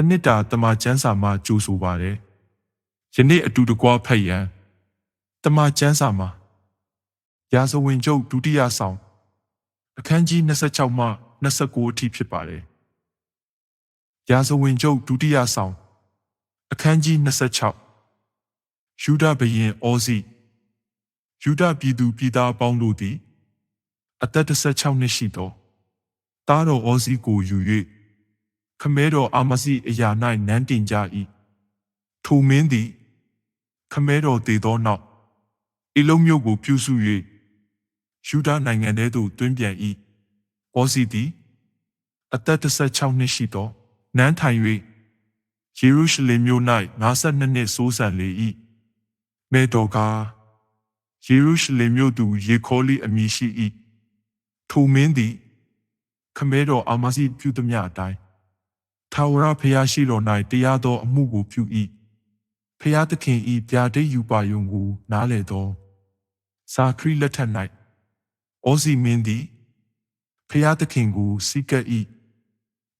တနစ်တာတမချန်းစာမှာကြိုးဆိုပါတယ်ယနေ့အတူတကွဖတ်ရန်တမချန်းစာမှာရာဇဝင်ကျုပ်ဒုတိယဆောင်အခန်းကြီး26မှ29အထိဖြစ်ပါတယ်ရာဇဝင်ကျုပ်ဒုတိယဆောင်အခန်းကြီး26ယူဒဘရင်ဩဇိယူဒပြည်သူပြည်သားအပေါင်းတို့သည်အသက်16နှစ်ရှိသောသားတော်ဩဇိကိုယူ၍ ခမဲတော်အာမစီအရာ၌နန်းတင်ကြ၏ထိုမင်းသည်ခမဲတော်တည်သောနောက်အီလုံးမျိုးကိုပြုစု၍ယူဒနိုင်ငံထဲသို့တွင်ပြန်၏ဩဇိသည်အသက်16နှစ်ရှိသောနန်းထိုင်၍ယေရုရှလင်မြို့၌52နှစ်စိုးစံလေ၏မေတော်ကားယေရုရှလင်မြို့သူယေခေါလိအမည်ရှိ၏ထိုမင်းသည်ခမဲတော်အာမစီပြုသည်မြအတိုင်း ထာဝရဘုရားရှိတော်၌တရားသောအမှုကိုပြု၏ဖျားသခင်ဤပြာဒိတ်ယူပါယုံကိုနားလေသောစာခရီလက်ထက်၌ဩစီမင်းသည်ဖျားသခင်ကိုစိကပ်၏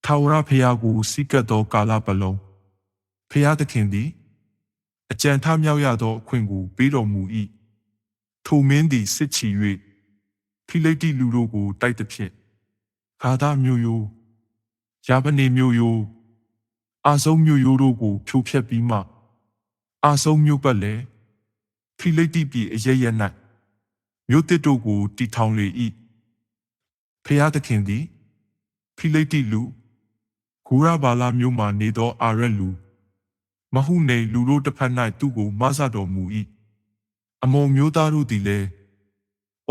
ထာဝရဘုရားကိုစိကပ်သောကာလပတ်လုံးဖျားသခင်သည်အကြံထားမြောက်ရသောအခွင့်ကိုပေးတော်မူ၏ထိုမင်းသည်စစ်ချီ၍ဖိလိတိလူတို့ကိုတိုက်သဖြင့်ခါသာမျိုးယို ယာဗနေမျိုးယိုအာဆုံးမျိုးယိုတို့ကိုဖြိုဖျက်ပြီးမှအာဆုံးမျိုးပတ်လည်းဖိလိတိပြည်အရရ၌မြို့တစ်တို့ကိုတီထောင်လေ၏ဖျားသခင်သည်ဖိလိတိလူဂူရဘာလာမျိုးမှနေသောအာရက်လူမဟုနေလူတို့တစ်ဖက်၌သူ့ကိုမဆတော်မူ၏အမုံမျိုးသားတို့သည်လည်း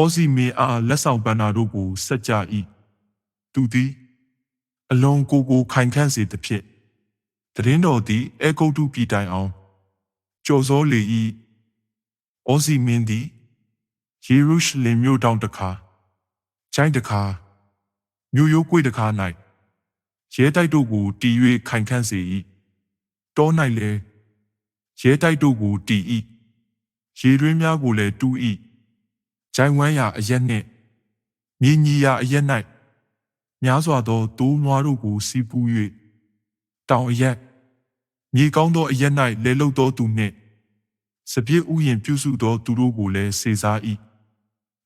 ဩစီမေအားလက်ဆောင်ပန္နာတို့ကိုဆက်ကြ၏သူသည် အလွန်ကိုကိုခိုင်ခန့်စေသဖြင့်တရင်တော်သည်အေဂုတ်တုပြည်တိုင်အောင်ကြော်စောလေ၏ဩစီမင်းသည်ယေရုရှလင်မြို့တောင်တခါချိုင်းတခါမြို့ရိုးကွေ့တခါ၌ရဲတိုက်တို့ကိုတီ၍ခိုင်ခန့်စေ၏တော၌လည်းရဲတိုက်တို့ကိုတီ၏ရေတွင်းများကိုလည်းတူး၏ဂျိုင်ဝမ်းရာအရက်နှင့်မြင်းကြီးရာအရက်၌ များစွာသောတိုးနွားတို့ကိုစီးပူး၍တောင်အရက်မြေကောင်းသောအရက်၌လဲလုသောသူနှင့်စပြည့်ဥယျင်ပြုစုသောသူတို့ကိုလည်းစေစား၏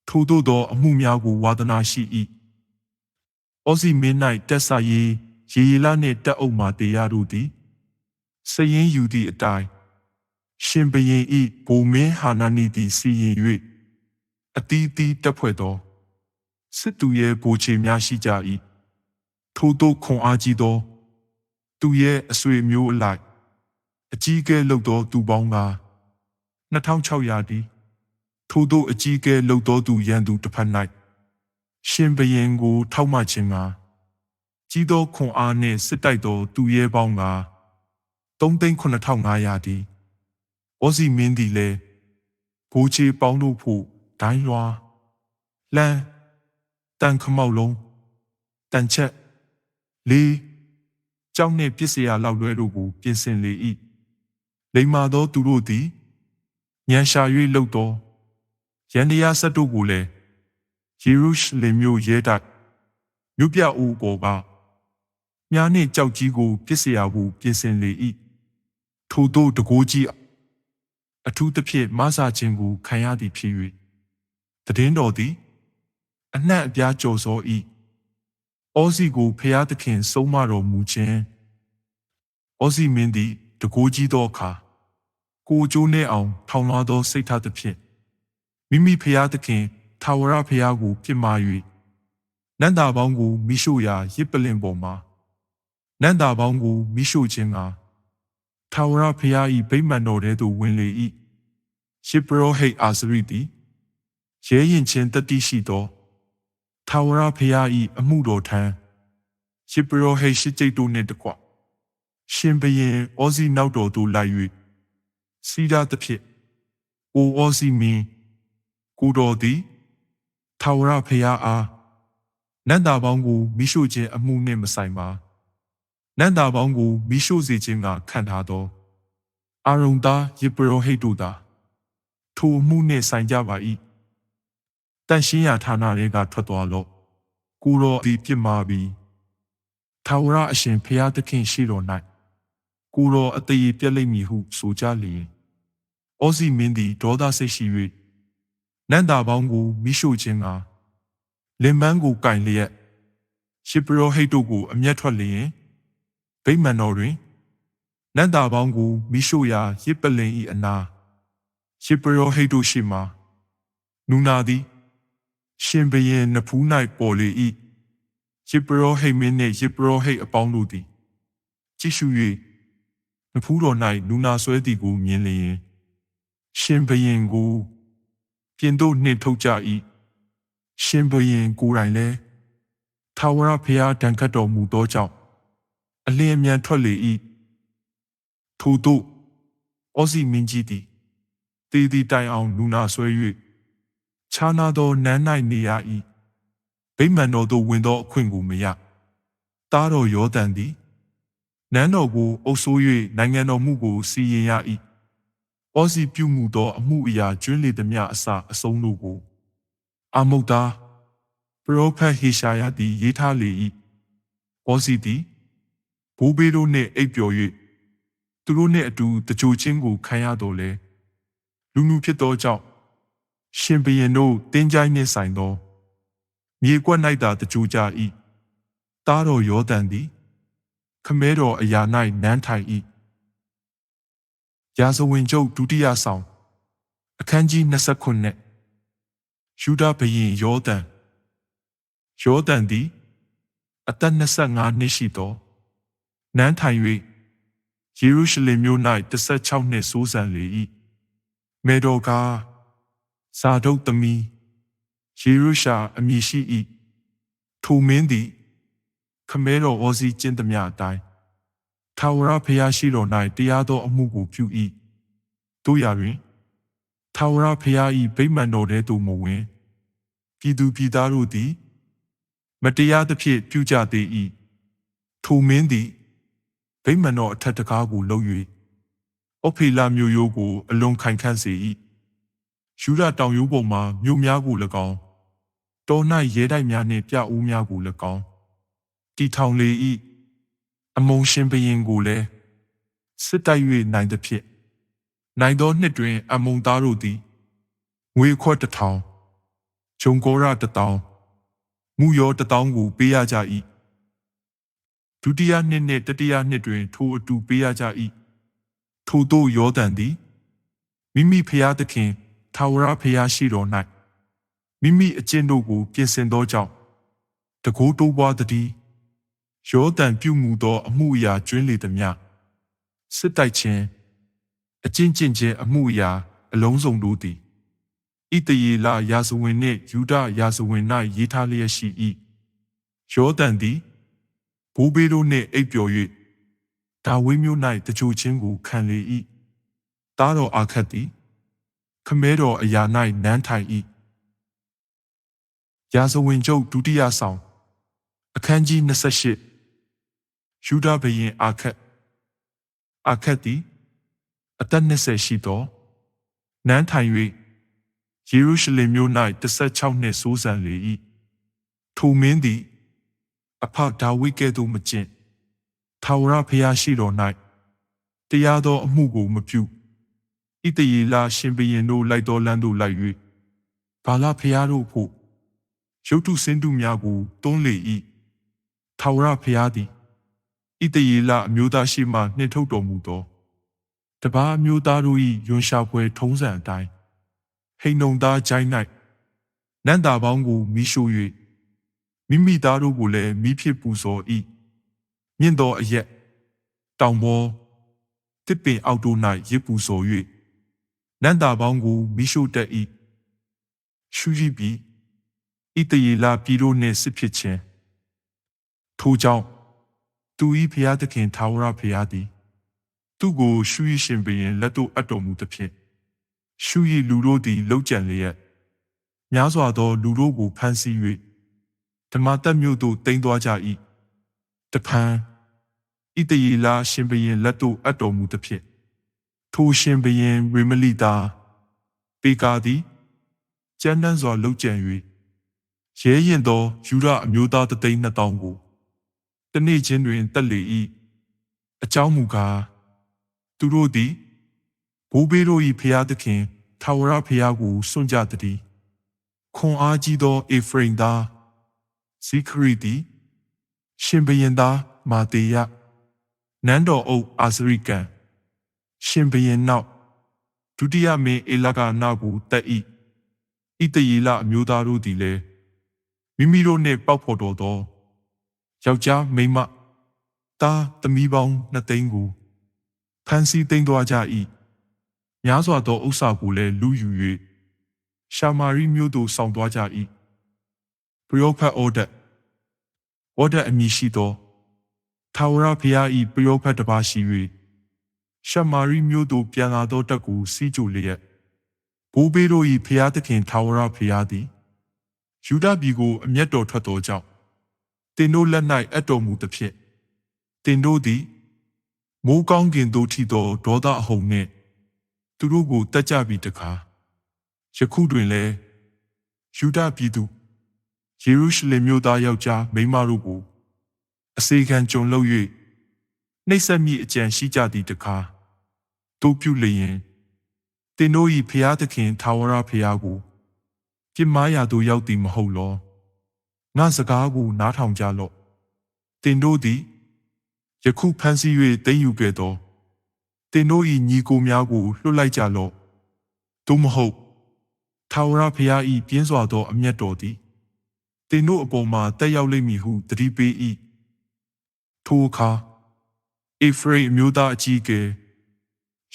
ထို့သောသောအမှုများကိုဝါသနာရှိ၏ဩစီမင်း၌တက်ဆာရေးရေရီလာနှင့်တက်အုပ်မှတရားတို့သည်စရင်ယူသည့်အတိုင်းရှင်ဘရင်ဤဘုံမင်းဟာနာနီသည်စီရင်၍အတီးတီးတက်ဖွဲ့သော စစ်သူရဲ့ဗိုလ်ခြေများရှိကြ၏ထို့သောခွန်အားကြီးသော သူရဲ့အဆွေမျိုးအလိုက်အကြီးအကဲလုပ်သောသူပေါင်းက2600တီထို့သောအကြီးအကဲလုပ်သောသူရန်သူတစ်ဖက်၌ရှင်ဘရင်ကို ထောက်မှခြင်းကကြီးသောခွန်အားနှင့်စစ်တိုက်သောသူရဲပေါင်းက3,9500တီဩစီမင်းသည်လည်းဘိုးချေပေါင်းတို့ဖို့ဒိုင်းလွာလမ်း တန်ခမောက်လုံးတန်ချက်လေးကြောင်းနှင့်ပစ္စယလောက်လွဲတို့ကိုပြင်ဆင်လေ၏လိမ္မာသောသူတို့သည်ညံရှာ၍လှုပ်သောရန်တရားဆက်တို့ကိုလည်းယေရုရှလင်မြို့ရဲတိုက်မြို့ပြအိုးပေါ်ကမြားနှင့်ကြောက်ကြီးကိုပစ္စယကိုပြင်ဆင်လေ၏ထို့သောတကိုးကြီးအထူးသဖြင့်မဆာခြင်းကိုခံရသည်ဖြစ်၍တည်င်းတော်သည် အနှံ့အပြားကြော်စော၏ဩစီကိုဖျားသခင် ဆုံးမတော်မူခြင်းဩစီမင်းသည်တကိုးကြီးသောအခါကိုကျိုးနှင့်အောင် ထောင်လွှားသောစိတ်ထားသဖြင့်မိမိဖျားသခင်ထာဝရဖျားကိုပြစ်မှား၍နန္တာပေါင်းကိုမိရှို့ရာရစ်ပလင်ပေါ်မှာနန္တာပေါင်းကိုမိရှို့ခြင်းကထာဝရဖျား၏ဗိမာန်တော်ထဲသို့ဝင်လေ၏ရှစ်ပရောဟိတ်အာစရိသည်ရဲရင်ချင်းတတိရှိသော ထာဝရဖျား၏အမှုတော်ထံရှစ်ပရောဟိတ်ရှစ်ကျိတ်တို့နှင့်တကွရှင်ဘရင်ဩဇီနောက်တော်သို့လိုက်၍စီဒာသဖြင့်အိုဩဇီမင်းကိုတော်သည်ထာဝရဖျားအားနန္တာပေါင်းကိုမိရှုခြင်းအမှုနှင့်မဆိုင်ပါနန္တာပေါင်းကိုမိရှို့စေခြင်းကခံထားသောအာရုံသားယေပရောဟိတ်တို့သာထိုအမှုနှင့်ဆိုင်ကြပါ၏တ န်ရှင်းရာဌာနတွေကထွက်သွားလော့ကိုရောဒီပြစ်မှာပြီးထာဝရအရှင်ဖျားသခင်ရှိတော်၌ကိုတော်အသေးပြက်လိမ့်မည်ဟုဆိုကြလျင်ဩစီမင်းသည်ဒေါသစိတ်ရှိ၍နန္တာပေါင်းကိုမိရှို့ခြင်းကလင်မန်းကိုကင်လျက်ရှစ်ပရောဟိတ်တို့ကိုအမျက်ထွက်လျင်ဗိမာန်တော်တွင်နန္တာပေါင်းကိုမိရှို့ရာရစ်ပလင်ဤအနာရှစ်ပရောဟိတ်တို့ရှိမှနူနာသည် ရှင်ဘရင်နဖူး၌ပေါ်လေ၏ရစ်ပရောဟိတ်မင်းနှင့်ရစ်ပရောဟိတ်အပေါင်းတို့သည်ကြည့်ရှု၍နဖူးတော်၌နူနာဆွဲသည်ကိုမြင်လျင်ရှင်ဘရင်ကိုပြင်သို့နှင်ထုတ်ကြ၏ရှင်ဘရင်ကိုယ်တိုင်လည်းထာဝရဘုရားတန်ခတ်တော်မူသောကြောင့်အလင်းအမြန်ထွက်လေ၏ထို့သို့ဩစီမင်းကြီးသည်တည်တည်တိုင်အောင်လူနာဆွဲ၍ ခြားနာသောနန်း၌နေရ၏ဗိမာန်တော်သို့ဝင်သောအခွင့်ကိုမရတားတော်ယောသန်သည်နန်းတော်ကိုအုပ်ဆိုး၍နိုင်ငံတော်မှုကိုစီရင်ရ၏ဩစီပြုမှုသောအမှုအရာကျွင်းလေသည်များအစအဆုံးတို့ကိုအာမုတ်သားပရောဖက်ဟေရှာယသည်ရေးထားလေ၏ဩစီသည်ဘိုးဘေးတို့နှင့်အိပ်ပျော်၍သူတို့နှင့်အတူတကြိုချင်းကိုခံရတော်လဲလူလူဖြစ်သောကြောင့် ရှင်ဘရင်တို့တင်းကြိုင်းနှင့်ဆိုင်သော မြေကွက်၌သာတကြိုကြ၏တားတော်ယောသန်သည် ခမဲတော်အရာ၌နန်းထိုင်၏ရာဇဝင်ကျုပ်ဒုတိယဆောင်အခန်းကြီး29ယူဒဘရင်ယောသန်ယောသန်သည်အသက်25နှစ်ရှိသောနန်းထိုင်၍ယေရုရှလင်မြို့၌16နှစ်စိုးစံလေ၏မေတော်ကား ဇာဒုတ်သမီးယေရုရှာအမည်ရှိ၏ထိုမင်းသည် ခမဲတော်ဩစီကျင့်သည်များအတိုင်းထာဝရဘုရားရှိတော်၌တရားသောအမှုကိုပြု၏တို့ရာတွင်ထာဝရဘုရား၏ဗိမာန်တော်ထဲသို့မဝင်ပြည်သူပြည်သားတို့သည် မတရားသဖြင့်ပြုကြသေး၏ထိုမင်းသည်ဗိမာန်တော်အထက်တကားကိုလှုပ်၍ဩဖေလာမြို့ရိုးကိုအလွန်ခိုင်ခန့်စေ၏ ယူရတောင်ရိုးပေါ်မှမြို့များကို၎င်းတော၌ရဲတိုက်များနှင့်ပြအိုးများကို၎င်းတီထောင်လေ၏အမုံရှင်ဘရင်ကိုလည်းစစ်တိုက်၍နိုင်သဖြင့်နိုင်သောနှစ်တွင် အမုံသားတို့သည်ငွေခွက်တစ်ထောင်ဂျုံကောရတစ်တောင်းမူရောတစ်တောင်းကိုပေးရကြ၏ဒုတိယနှစ်နှင့်တတိယနှစ်တွင် ထိုအတူပေးရကြ၏ထိုတို့ယောသန်သည်မိမိဖျားသခင် ထာဝရဖျားရှိတော်၌မိမိအကျင့်တို့ကိုပြင်ဆင်သောကြောင့်တကိုးတိုးပွားသည်ယောသန်ပြုမှုသောအမှုအရာကျွင်းလေသည်မြစစ်တိုက်ခြင်းအကျင့်ကျင့်ခြင်းအမှုအရာအလုံးစုံတို့သည်ဣတယေလရာဇဝင်နှင့်ယူဒရာဇဝင်၌ရေးထားလျက်ရှိ၏ယောသန်သည်ဘိုးဘေးတို့နှင့်အိပ်ပျော်၍ဒါဝိမျိုး၌တကြိုချင်းကိုခံလေ၏တားတော်အာခတ်သည် ခမဲတော်အရာ၌နန်းထိုင်၏ရာဇဝင်ကျုပ်ဒုတိယဆောင် အခန်းကြီး28ယူဒဘရင် အာခတ်အာခတ်သည်အသက်20ရှိသောနန်းထိုင်၍ယေရုရှလင်မြို့၌16နှစ်စိုးစံလေ၏ထိုမင်းသည် အဖဒါဝိကဲ့သို့မကျင့်ထာဝရဘုရားရှိတော်၌တရားသောအမှုကိုမပြု ဣတယေလရှင်ဘရင်တို့လိုက်တော်လမ်းသို့လိုက်၍ဘာလဘုရားတို့ဖို့ရုတ်တုစင်းတုများကိုတွန်းလေ၏ထာဝရဘုရားသည်ဣတယေလအမျိုးသားရှိမှနှင်ထုတ်တော်မူသောတပါးမျိုးသားတို့၏ယွန်ရှာပွဲထုံးစံအတိုင်းဟိန်ုံသားဂျိုင်း၌နန္တာပေါင်းကိုမိရှို့၍မိမိသားတို့ကိုလည်းမိဖြစ်ပူဇော်၏မြင့်သောအရက်တောင်ပေါ်တစ်ပင်အောက်တို့၌ရစ်ပူဇော်၍ နန္တာပေါင်းကိုမိရှို့တတ်၏ရှုကြည့်ပြီးဣတယေလပြည်တို့နှင့်စစ်ဖြစ်ခြင်းထိုကြောင့်သူ၏ဖျားသခင်ထာဝရဘုရားသည် သူ့ကိုရှုရရှင်ဘရင်လက်သို့အပ်တော်မူသဖြင့်ရှုရလူတို့သည်လောက်ကျန်လျက်များစွာသော လူတို့ကိုဖမ်းဆီး၍ဓမ္မတက်မြို့သို့တင်သွားကြ၏တဖန်ဣတယေလရှင်ဘရင်လက်သို့အပ်တော်မူသဖြင့် ထိုရှင်ဘရင်ရေမလိတာပေကာသည်ကျမ်းတမ်းစွာလှုပ်ကြံ၍ရဲရင်သောယူရအမျိုးသားတသိန်းနှစ်တောင်းကိုတနေ့ချင်းတွင်တက်လေ၏အကြောင်းမူကားသူတို့သည်ဘိုးဘေးတို့၏ဖျားသခင်ထာဝရဖျားကိုစွန့်ကြတည်းခွန်အားကြီးသောအေဖရိမ်သားဇိခရီသည်ရှင်ဘရင်သားမာတေယနန်းတော်အုပ်အာဇရိကန် ရှင်ဘရင်နောက်ဒုတိယမင်းအေလကနောက်ကိုတက်၏ဣတယေလအမျိုးသားတို့သည်လည်းမိမိတို့နှင့်ပေါက်ဖော်တော်သောယောက်ျားမိန်းမသားသမီးပေါင်းနှစ်သိန်းကိုဖန်စီသိမ်းသွားကြ၏များစွာသောဥစ္စာကိုလည်းလူယူ၍ရှာမာရိမြို့သို့ဆောင်သွားကြ၏ပယောဖတ်အော်ဒတ်အော်ဒတ်အမည်ရှိသောထာဝရဘုရား၏ပယောဖတ်တစ်ပါးရှိ၍ ရှာမာရိမြို့သို့ပြန်လာသောတက်ကိုစီးကြိုလျက်ဘိုးဘေးတို့၏ဘုရားသခင်ထာဝရဘုရားသည်ယူဒပြည်ကိုအမျက်တော်ထွက်သောကြောင့်တင်တို့လက်၌အပ်တော်မူသဖြင့်တင်တို့သည်မိုးကောင်းကင်သို့ထီသောဒေါသအဟုန်နှင့်သူတို့ကိုတက်ကြပြီးတကားယခုတွင်လည်းယူဒပြည်သူယေရုရှလင်မြို့သားယောက်ျားမိန်းမတို့ကိုအစေခံကြုံလုပ်၍ နှိပ်စက်မိအကြံရှိကြသည်တကားတို့ပြုလျင်တင်တို့၏ဖျားသခင်ထာဝရဖျားကိုပြစ်မှားရာသို့ရောက်သည်မဟုတ်လောငါစကားကိုနားထောင်ကြလော့တင်တို့သည်ယခုဖန်ဆီး၍သိမ်းယူခဲ့သောတင်တို့၏ညီကိုများကိုလွှတ်လိုက်ကြလော့သို့မဟုတ်ထာဝရဘုရား၏ပြင်းစွာသောအမျက်တော်သည်တင်တို့အပေါ်မှာတက်ရောက်လိမ့်မည်ဟုတတိပေး၏ထိုအခါ အေဖရိအမျိုးသားအကြီးအကဲ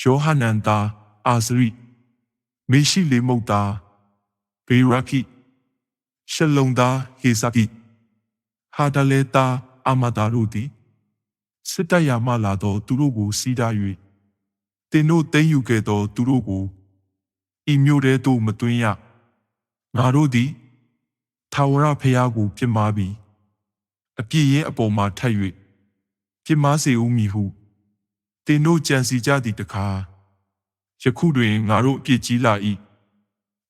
ယောဟနန်သားအာဇရိမေရှိလေမုတ်သားဘေရခိရှလုံသားဟေဇကိဟာဒလေသားအာမတာတို့သည်စစ်တပ်ရမှလာသောသူတို့ကိုစီးတား၍တင်တို့သိမ်းယူခဲ့သောသူတို့ကိုဤမျိုးတဲသို့မသွင်းရငါတို့သည်ထာဝရဘုရားကိုပြစ်မှားပြီးအပြည့်ရင်အပေါ်မှာထပ်၍ ပြစ်မှားစေဦးမည်ဟုတင်တို့ကြံစီကြသည့်တကားယခုတွင်ငါတို့အပြစ်ကြီးလာ၏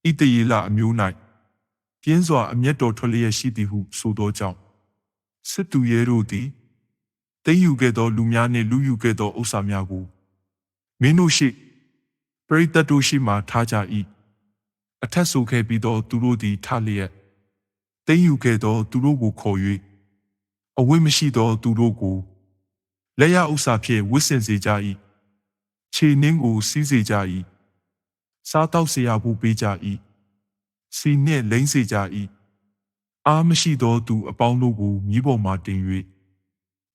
ဣတယေလအမျိုး၌ပြင်းစွာအမျက်တော်ထွက်လျက်ရှိသည်ဟုဆိုသောကြောင့်စစ်သူရဲတို့သည်သိမ်းယူခဲ့သောလူများနှင့်လူယူခဲ့သောဥစ္စာများကိုမင်းတို့ရှိပရိသတ်တို့ရှိမှထားကြ၏အထက်ဆိုခဲ့ပြီးသောသူတို့သည်ထလျက်သိမ်းယူခဲ့သောသူတို့ကိုခေါ်၍အဝိမရှိသောသူတို့ကို လက်ရဥစာဖြင့်ဝစ်စင်စေကြ၏ခြေနှင်းကိုစီးစေကြ၏စားတောက်စရာဘူးပေးကြ၏စီနှင့်လိမ့်စေကြ၏အားမရှိသောသူအပေါင်းတို့ကိုမြီးပေါ်မှတင်၍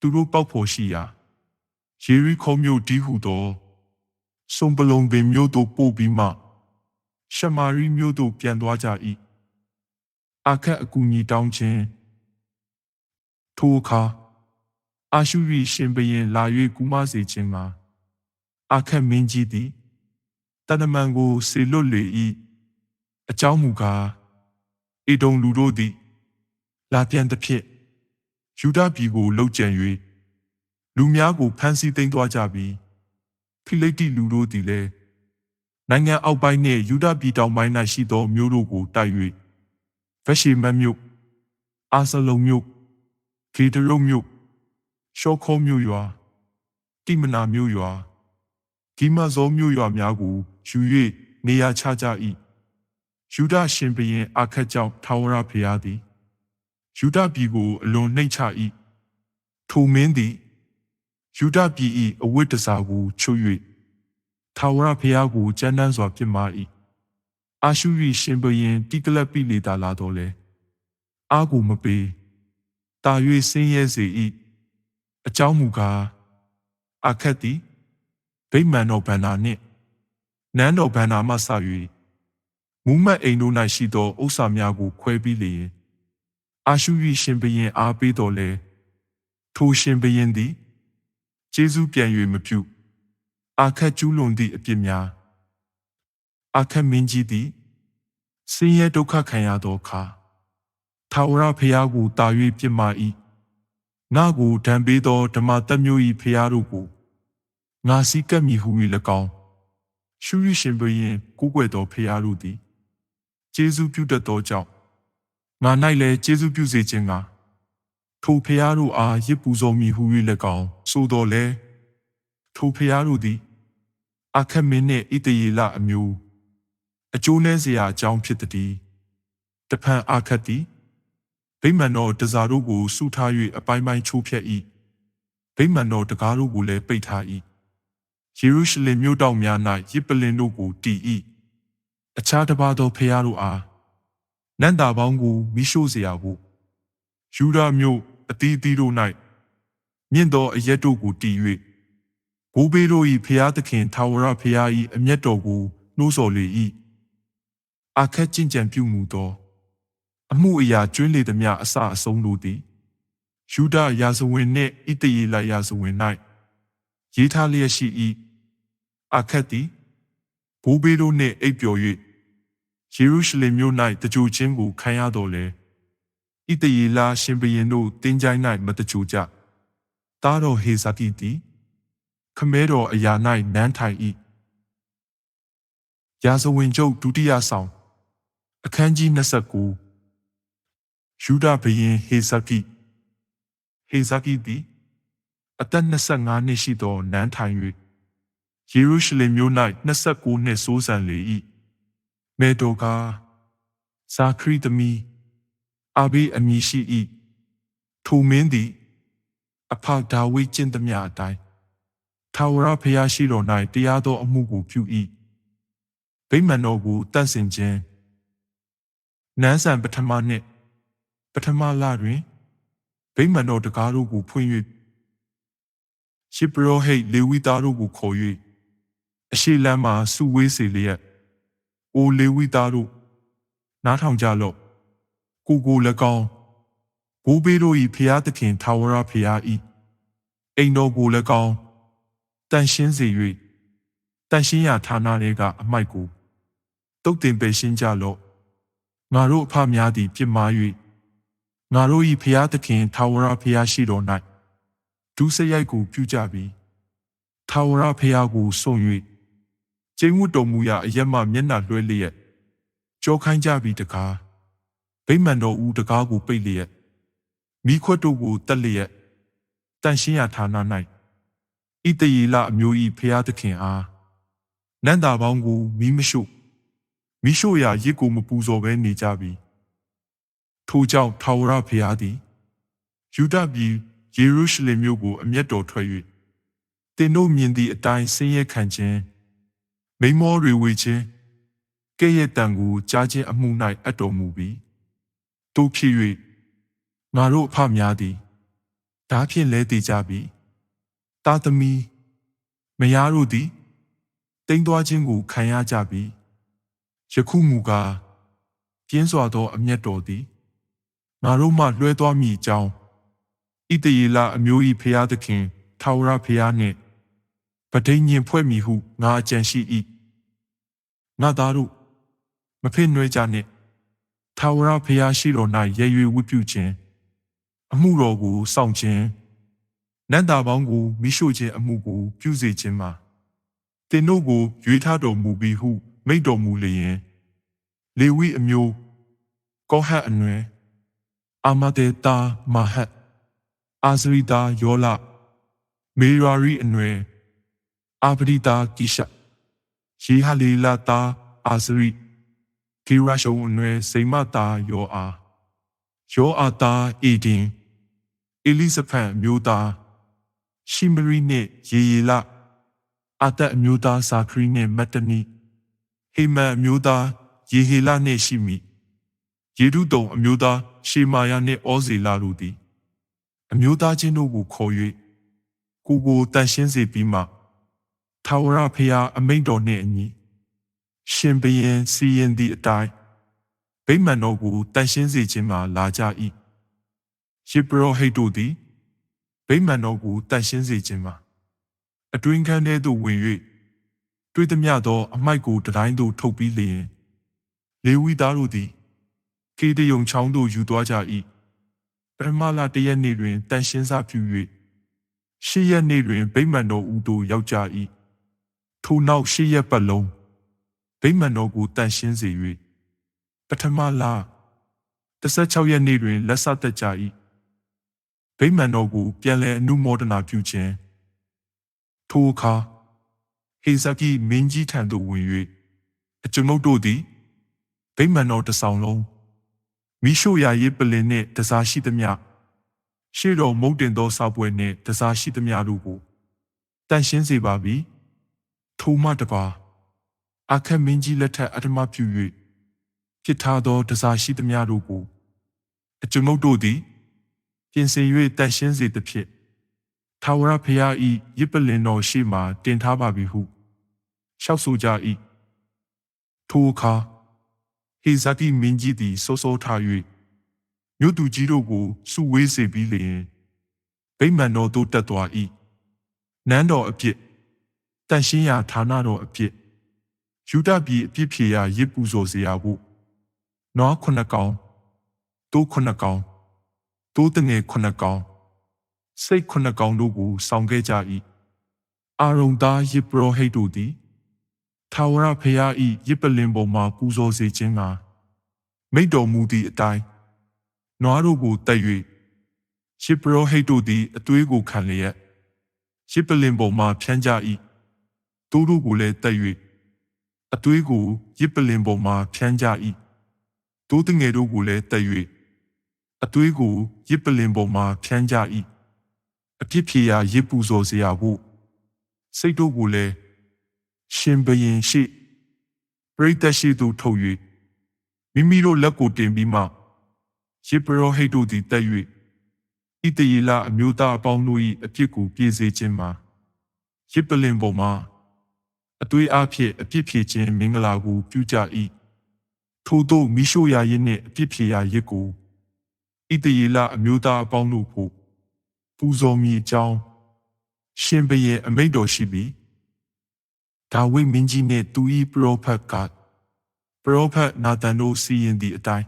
သူတို့ပေါက်ဖို့ရှိရာယေရီခေါမြို့တီးဟုသောစုံပလုံပင်မြို့သို့ပို့ပြီးမှရှမာရီမြို့သို့ပြန်သွားကြ၏အခက်အကူညီတောင်းခြင်းထိုအခါ အာရှုရိရှင်ဘရင်လာ၍ကူမစေခြင်းမှာအခက်မင်းကြီးသည်တဏမန်ကိုဆေလွတ်လေ၏အကြောင်းမူကားအေဒုံလူတို့သည် လာပြန်သဖြင့်ယူဒပြည်ကိုလှုပ်ကြံ၍လူများကိုဖမ်းဆီးသိမ်းသွားကြပြီးဖိလိတိလူတို့သည်လည်းနိုင်ငံအောက်ပိုင်းနှင့်ယူဒပြည်တောင်ပိုင်း၌ရှိသောမြို့တို့ကိုတိုက်၍ဗက်ရှေမတ်မြို့အာဆလုံမြို့ဂေဒရုတ်မြို့ ရှောခေါမြို့ရွာတိမနာမြို့ရွာဂိမဇောမြို့ရွာများကိုယူ၍နေရာချကြ၏ယူဒရှင်ဘရင်အခက်ကြောင့်ထာဝရဘုရားသည်ယူဒပြည်ကိုအလွန်နှိမ့်ချ၏ထိုမင်းသည်ယူဒပြည်၏အဝိတ္တစာကိုချုပ်၍ထာဝရဘုရားကိုကြမ်းတမ်းစွာပြစ်မှား၏အာရှုရိရှင်ဘရင်တိကလပိလေတာလာတော့လေအာကိုမပေးတာ၍ဆင်းရဲစေ၏ အကြောင်းမူကားအခက်သည်ဗိမာန်တော်ဗန္နာနှင့်နန်းတော်ဗန္နာမှစ၍မူမတ်အိမ်တို့၌ရှိသောဥစ္စာများကိုခွဲပြီးလျင်အာရှုရိရှင်ဘရင်အားပေးတော်လဲထိုရှင်ဘရင်သည်ကျေးဇူးပြန်၍မပြုအခက်ကျူးလွန်သည့်အပြစ်များအခက်မင်းကြီးသည်ဆင်းရဲဒုက္ခခံရသောအခါထာဝရဘုရားကိုတာ၍ပြစ်မှာ၏ ငါကိုဒံပေးသောဓမ္မတက်မျိုး၏ဘုရားတို့ကိုငါစည်းကပ်မည်ဟု၍၎င်းရှုရရှင်ဘုရင်ကိုးကွယ်သောဘုရားတို့သည်ကျေးဇူးပြုတတ်သောကြောင့်ငါ၌လည်းကျေးဇူးပြုစေခြင်းကထိုဖျားတို့အားရစ်ပူဇော်မိဟု၍၎င်းဆိုတော်လဲထိုဖျားတို့သည်အခက်မင်းနှင့်ဣတယေလအမျိုးအကျိုးနည်းစရာအကြောင်းဖြစ်သည်တဖန်အခက်သည် ဗိမာန်တော်တစားတို့ကိုစုထား၍အပိုင်းပိုင်းချိုးဖျက်၏ဗိမာန်တော်တကားတို့ကိုလည်းပိတ်ထား၏ယေရုရှလင်မြို့တောင်များ၌ယစ်ပလင်တို့ကိုတည်၏အခြားတစ်ပါးသောဖျားတို့အားနန္တာပေါင်းကိုမိရှို့เสียဟုယူဒာမြို့အသီးသီးတို့၌မြင့်သောအရက်တို့ကိုတည်၍ဘိုးဘေးတို့၏ဖျားသခင်ထာဝရဖျား၏အမျက်တော်ကိုနှိုးဆော်လေ၏အခက်ကျင့်ကြံပြုမူသော အမှုအရာကျွင်းလေသည်များအစအဆုံးတို့သည်ယူဒရာဇဝင်နှင့်ဣတယေလရာဇဝင်၌ရေးထားလျက်ရှိ၏အခက်သည်ဘိုးဘေးတို့နှင့်အိပ်ပျော်၍ယေရုရှလင်မြို့၌တကြိုခြင်းကိုခံရတော်လဲဣတယေလရှင်ဘရင်တို့တင်းကြိုင်း၌မတကြိုကြတားတော်ဟေဇာတိသည်ခမဲတော်အရာ၌နန်းထိုင်၏ရာဇဝင်ကျုပ်ဒုတိယဆောင်အခန်းကြီး29 ယူဒဘရင်ဟေဇာကိဟေဇာကိသည်အသက်25နှစ်ရှိသောနန်းထိုင်၍ယေရုရှလင်မြို့၌29နှစ်စိုးစံလေ၏မေတိုကာဇာခရီသမီအာဘိအမည်ရှိ၏ထိုမင်းသည်အဖဒါဝိဒ်ကျင့်သမျှအတိုင်းထာဝရဘုရားရှိတော်၌တရားသောအမှုကိုပြု၏ဗိမာန်တော်ကိုတန့်စင်ခြင်းနန်းဆန်ပထမနှစ် ပထမလတွင်ဗိမာန်တော်တကားတို့ကိုဖွင့်၍ရှစ်ပရောဟိတ်လေဝိသားတို့ကိုခေါ်၍အရှိလမ်းမှာစုဝေးစေလျက်အိုလေဝိသားတို့နားထောင်ကြလော့ကိုကို၎င်းဘိုးဘေးတို့၏ဖျားသခင်ထာဝရဖျား၏အိမ်တော်ကို၎င်းတန်ရှင်းစေ၍တန်ရှင်းရာဌာနတွေကအမိုက်ကိုတုတ်တင်ပယ်ရှင်းကြလော့ငါတို့အဖများသည်ပြစ်မှား၍ ငါတို့၏ဖျားသခင်ထာဝရဖျားရှိတော်၌ဒုစရိုက်ကိုပြုကြပြီးထာဝရဖျားကိုစွန့်၍ကျင်းဝတ်တော်မူရာအရက်မှမျက်နှာလွှဲလျက်ကြောခိုင်းကြပြီးတကားဗိမာန်တော်ဦးတကားကိုပိတ်လျက်မိခွက်တို့ကိုတက်လျက်တန်ရှင်းရာဌာန၌ဣတယေလအမျိုး၏ဖျားသခင်အားနန္တာပေါင်းကိုမိမရှို့မိရှို့ရာရစ်ကိုမပူဇော်ဘဲနေကြပြီ ထိုကြောင့်ထာဝရဘုရားသည်ယူဒပြည်ယေရုရှလင်မြို့ကိုအမျက်တော်ထွက်၍တင်တို့မြင်သည့်အတိုင်းဆင်းရဲခံခြင်းမိမောတွေဝေခြင်းကဲ့ရဲ့တံကိုကြားခြင်းအမှု၌အပ်တော်မူပြီးတို့ဖြစ်၍ငါတို့အဖများသည်ဒါဖြင့်လဲတည်ကြပြီတာသမီမယားတို့သည်တိမ်သွားခြင်းကိုခံရကြပြီယခုမူကားပြင်းစွာသောအမျက်တော်သည် ငါတို့မှလွှဲသွားမည်အကြောင်းဣတယေလအမျိုး၏ဖျားသခင်ထာဝရဖျားနှင့်ဗဒိညင်ဖွဲ့မိဟုငါအကြံရှိ၏ငါသားတို့မဖိနွဲကြနှင့်ထာဝရဖျားရှိတော်၌ရည်ရွယ်ဝတ်ပြုခြင်းအမှုတော်ကိုစောင့်ခြင်းနန္တာပေါင်းကိုမိရှို့ခြင်းအမှုကို ပြုစေခြင်းမှာတင်တို့ကိုရွေးထားတော်မူပြီးဟု မိတ်တော်မူလျင်လေဝိအမျိုးကောဟတ်အနွယ် အာမတေတာမဟတ်အာဇရိတာယောလမေရာရီအနွယ်အာပရိတာကိရှယေဟလီလာတာအာဇရိဂိရရှုံအနွယ်စိမတာယောအာယောအာတာအေဒင်အလိဇဖန်မျိုးသားရှိမရီနှင့်ယေယေလအာတအမျိုးသားစာခရီနှင့်မတ္တနီဟေမန်အမျိုးသားယေဟေလနှင့်ရှိမိယေဒုတုံအမျိုးသား ရှေမာယနှင့်ဩဇေလာတို့သည် အမျိုးသားချင်းတို့ကိုခေါ်၍ကိုကိုတန်ရှင်းစေပြီးမှထာဝရဖျားအမိန့်တော်နှင့်အညီရှင်ဘရင်စီရင်သည့်အတိုင်းဗိမာန်တော်ကိုတန်ရှင်းစေခြင်းမှာလာကြ၏ယေဘရဟိတ်တို့သည်ဗိမာန်တော်ကိုတန်ရှင်းစေခြင်းမှာအတွင်းခန်းထဲသို့ဝင်၍တွေ့သမျှသော အမိုက်ကိုတတိုင်းသို့ထုတ်ပြီးလျင် လေဝိသားတို့သည် ကေတယုံချောင်းသို့ယူသွားကြ၏ပထမလတရက်နေ့တွင်တန်ရှင်းစားပြု၍ရှစ်ရက်နေ့တွင်ဗိမာန်တော်ဦးသို့ရောက်ကြ၏ထိုနောက်ရှစ်ရက်ပတ်လုံးဗိမာန်တော်ကိုတန်ရှင်းစေ၍ပထမလ16ရက်နေ့တွင်လက်ဆသက်ကြ၏ဗိမာန်တော်ကိုပြန်လည်အနုမောဒနာပြုခြင်းထိုအခါဟဟေဇကိမင်းကြီးထံသို့ဝင်၍အကျွန်ုပ်တို့သည်ဗိမာန်တော်တစ်ဆောင်လုံး မိရှုရာရေးပလင်နှင့်တစားရှိသမျှရှေ့တော်မုတ်တင်သောစာပွဲနှင့်တစားရှိသမျှတို့ကိုတန်ရှင်းစေပါပြီထိုမှတပါအခက်မင်းကြီးလက်ထက်အထမပြု၍ဖြစ်ထားသောတစားရှိသမျှတို့ကိုအကျွန်ုပ်တို့သည်ပြင်ဆင်၍တန်ရှင်းစေသဖြင့်ထာဝရဘုရား၏ရစ်ပလင်တော်ရှိမှတင်ထားပါပြီဟုလျှောက်ဆိုကြ၏ထိုအခါ ဟေဇကိမင်းကြီးသည်စိုးစိုးထား၍မြို့သူကြီးတို့ကိုစုဝေးစေပြီးလျင်ဗိမာန်တော်သို့တက်သွား၏နန်းတော်အပြစ်တန်ရှင်းရာဌာနတော်အပြစ်ယူဒပြည်အပြစ်ဖြေရာရစ်ပူဇော်စရာဟုနွားခုနှစ်ကောင်တိုးခုနှစ်ကောင်တိုးတငယ်ခုနှစ်ကောင်စိတ်ခုနှစ်ကောင်တို့ကိုဆောင်ခဲ့ကြ၏အာရုံသားယေဘရဟိတ်တို့သည် ထာဝရဘုရား၏ရစ်ပလင်ပေါ်မှပူဇော်စေခြင်းကမိတ်တော်မူသည့်အတိုင်းနွားတို့ကိုတက်၍ယေဘရဟိတ်တို့သည်အသွေးကိုခံလျက်ရစ်ပလင်ပေါ်မှဖြန်းကြ၏တိုးတို့ကိုလည်းတက်၍အသွေးကိုရစ်ပလင်ပေါ်မှဖြန်းကြ၏တိုးတငယ်တို့ကိုလည်းတက်၍အသွေးကိုရစ်ပလင်ပေါ်မှဖြန်းကြ၏အပြစ်ဖြေရာရစ်ပူဇော်စရာဖို့စိတ်တို့ကိုလည်း ရှင်ဘရင်ရှိပရိသတ်ရှိသူထုတ်၍မိမိတို့လက်ကိုတင်ပြီးမှယေဘရဟိတ်တို့သည်တက်၍ဣတယေလအမျိုးသားအပေါင်းတို့၏အပြစ်ကိုပြေစေခြင်းမှာယေပလင်ပေါ်မှာအသွေးအဖြစ်အပြစ်ဖြေခြင်းမင်္ဂလာကိုပြုကြ၏ထို့သောမိရှုရာရင်းနှင့်အပြစ်ဖြေရာရစ်ကိုဣတယေလအမျိုးသားအပေါင်းတို့ဖို့ပူဇော်မိအကြောင်းရှင်ဘရင်အမိန့်တော်ရှိပြီး ဒါဝိမင်းကြီးနှင့်သူ၏ပရောဖက်ကပရောဖက်နာသန်တို့စီရင်သည့်အတိုင်း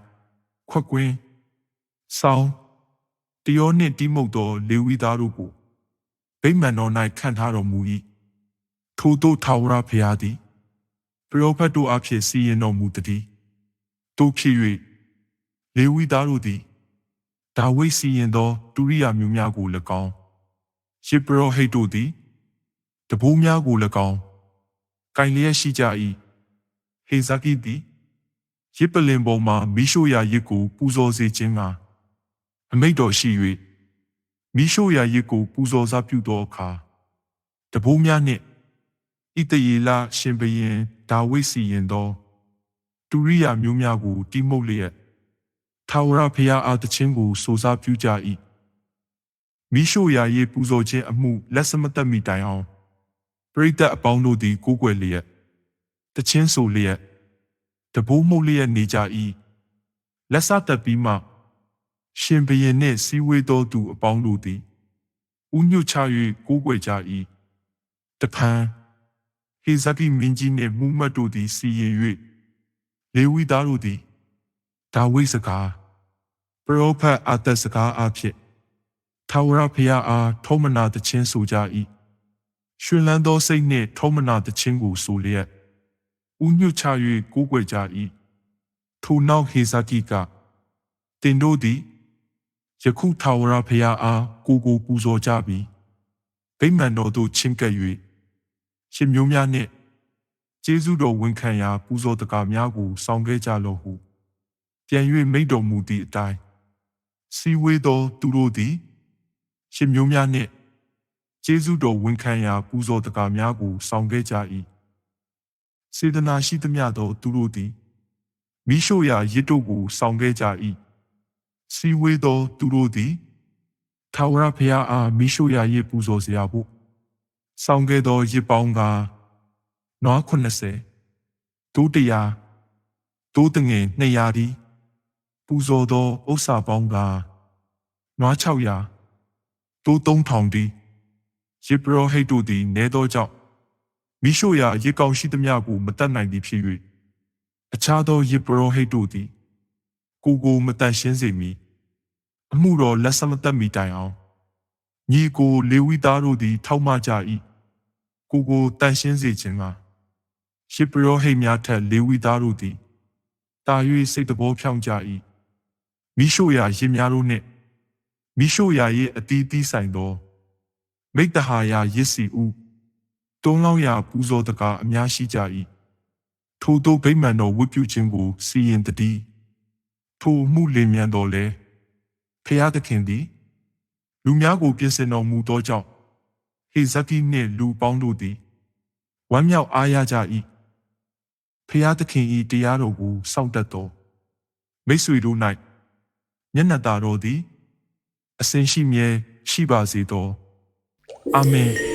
ခွက်ကွင်းဆောင်းတယောနှင့်တိမုတ်သောလေဝိသားတို့ကိုဗိမာန်တော်၌ခန့်ထားတော်မူ၏ထို့သောထာဝရဘုရားသည်ပရောဖက်တို့အဖြစ်စီရင်တော်မူသည်တို့ဖြစ်၍လေဝိသားတို့သည်ဒါဝိစီရင်သောတူရိယာမျိုးများကို၎င်းယေဘရဟိတ်တို့သည်တဘိုးများကို၎င်း ကင်လျက်ရှိကြ၏ဟေဇကိသည်ရစ်ပလင်ပေါ်မှမိရှုရာရစ်ကိုပူဇော်စေခြင်းကအမိတ်တော်ရှိ၍မိရှုရာရစ်ကိုပူဇော်စားပြုသောအခါတဘိုးများနှင့်ဣတယေလရှင်ဘရင်ဒါဝိစီရင်သောတူရိယာမျိုးများကိုတိမုတ်လျက်ထာဝရဘုရားအားတခြင်းကိုစိုးစားပြုကြ၏မိရှုရာရစ်ပူဇော်ခြင်းအမှုလက်စမသက်မိတိုင်အောင် ပရိသတ်အပေါင်းတို့သည်ကိုးကွယ်လျက်တချင်းဆိုလျက်တဘိုးမှုတ်လျက်နေကြ၏လက်စတက်ပြီးမှရှင်ဘရင်နှင့်စည်းဝေးသောသူအပေါင်းတို့သည်ဥညွတ်ချ၍ကိုးကွယ်ကြ၏တဖန်ဟေဇကိမင်းကြီးနှင့်မူမတ်တို့သည်စီရင်၍လေဝိသားတို့သည်ဒါဝိစကားပရောဖက်အသက်စကားအဖြစ်ထာဝရဘုရားအားထုံးမနာတခြင်းဆိုကြ၏ ရွှင်လန်းသောစိတ်နှင့်ထုံးမနာတခြင်းကိုဆိုလျက်ဥညွတ်ချ၍ကိုးကွယ်ကြ၏ထိုနောက်ဟေဇကိကတင်တို့သည်ယခုထာဝရဘုရားအားကိုကိုပူဇော်ကြပြီဗိမာန်တော်သို့ချင်းကပ်၍ရှင်မျိုးများနှင့်ကျေးဇူးတော်ဝန်ခံရာပူဇော်တကားများကိုဆောင်ခဲ့ကြလော့ဟုပြန်၍မိတ်တော်မူသည့်အတိုင်းစီဝေးသောသူတို့သည်ရှင်မျိုးများနှင့် ကျေးဇူးတော်ဝန်ခံရာပူဇော်တကားများကိုဆောင်ခဲ့ကြ၏စေတနာရှိသမျှသောသူတို့သည်မိရှုရာရစ်တို့ကိုဆောင်ခဲ့ကြ၏စီဝေးသောသူတို့သည်ထာဝရဘုရားအားမိရှုရာရစ်ပူဇော်စရာဖို့ဆောင်ခဲ့သောရစ်ပေါင်းကနွား80တိုးတရာတိုးတငယ်200ဒီပူဇော်သောဥစ္စာပေါင်းကနွား600တိုး3000ဒီ ယေဘရဟိတ်တို့သည်နဲသောကြောင့်မိရှုရာရေကောင်းရှိသမျှကိုမတတ်နိုင်သည်ဖြစ်၍အခြားသောယေဘရဟိတ်တို့သည်ကိုကိုမတတ်ရှင်းစေမီအမှုတော်လက်စမတတ်မီတိုင်အောင်ညီကိုလေဝိသားတို့သည် ထောက်မကြ၏ကိုကိုတန်ရှင်းစေခြင်းကရှစ်ပရောဟိတ်များထက်လေဝိသားတို့သည်တာ၍စိတ်တဘောဖြောင်းကြ၏မိရှုရာရင်များတို့နှင့်မိရှုရာရဲ့အတီးတီးဆိုင်သော မိတ္တဟာယာရစ်စီဦးသုံးလောင်းရာပူဇော်တကားအများရှိကြ၏ထိုသို့ဗိမာန်တော်ဝတ်ပြုခြင်းကိုစီရင်တည်းထိုအမှုလင်မြန်တော်လဲဖျားသခင်သည် လူများကိုပြင်ဆင်တော်မူသောကြောင့်ဟေဇကိနှင့်လူပေါင်းတို့သည်ဝမ်းမြောက်အားရကြ၏ဖျားသခင်၏တရားတော်ကိုစောင့်တတ်သောမိတ်ဆွေတို့၌မျက်နှာသာတော်သည် အစဉ်ရှိမြဲရှိပါစေသော အာမင်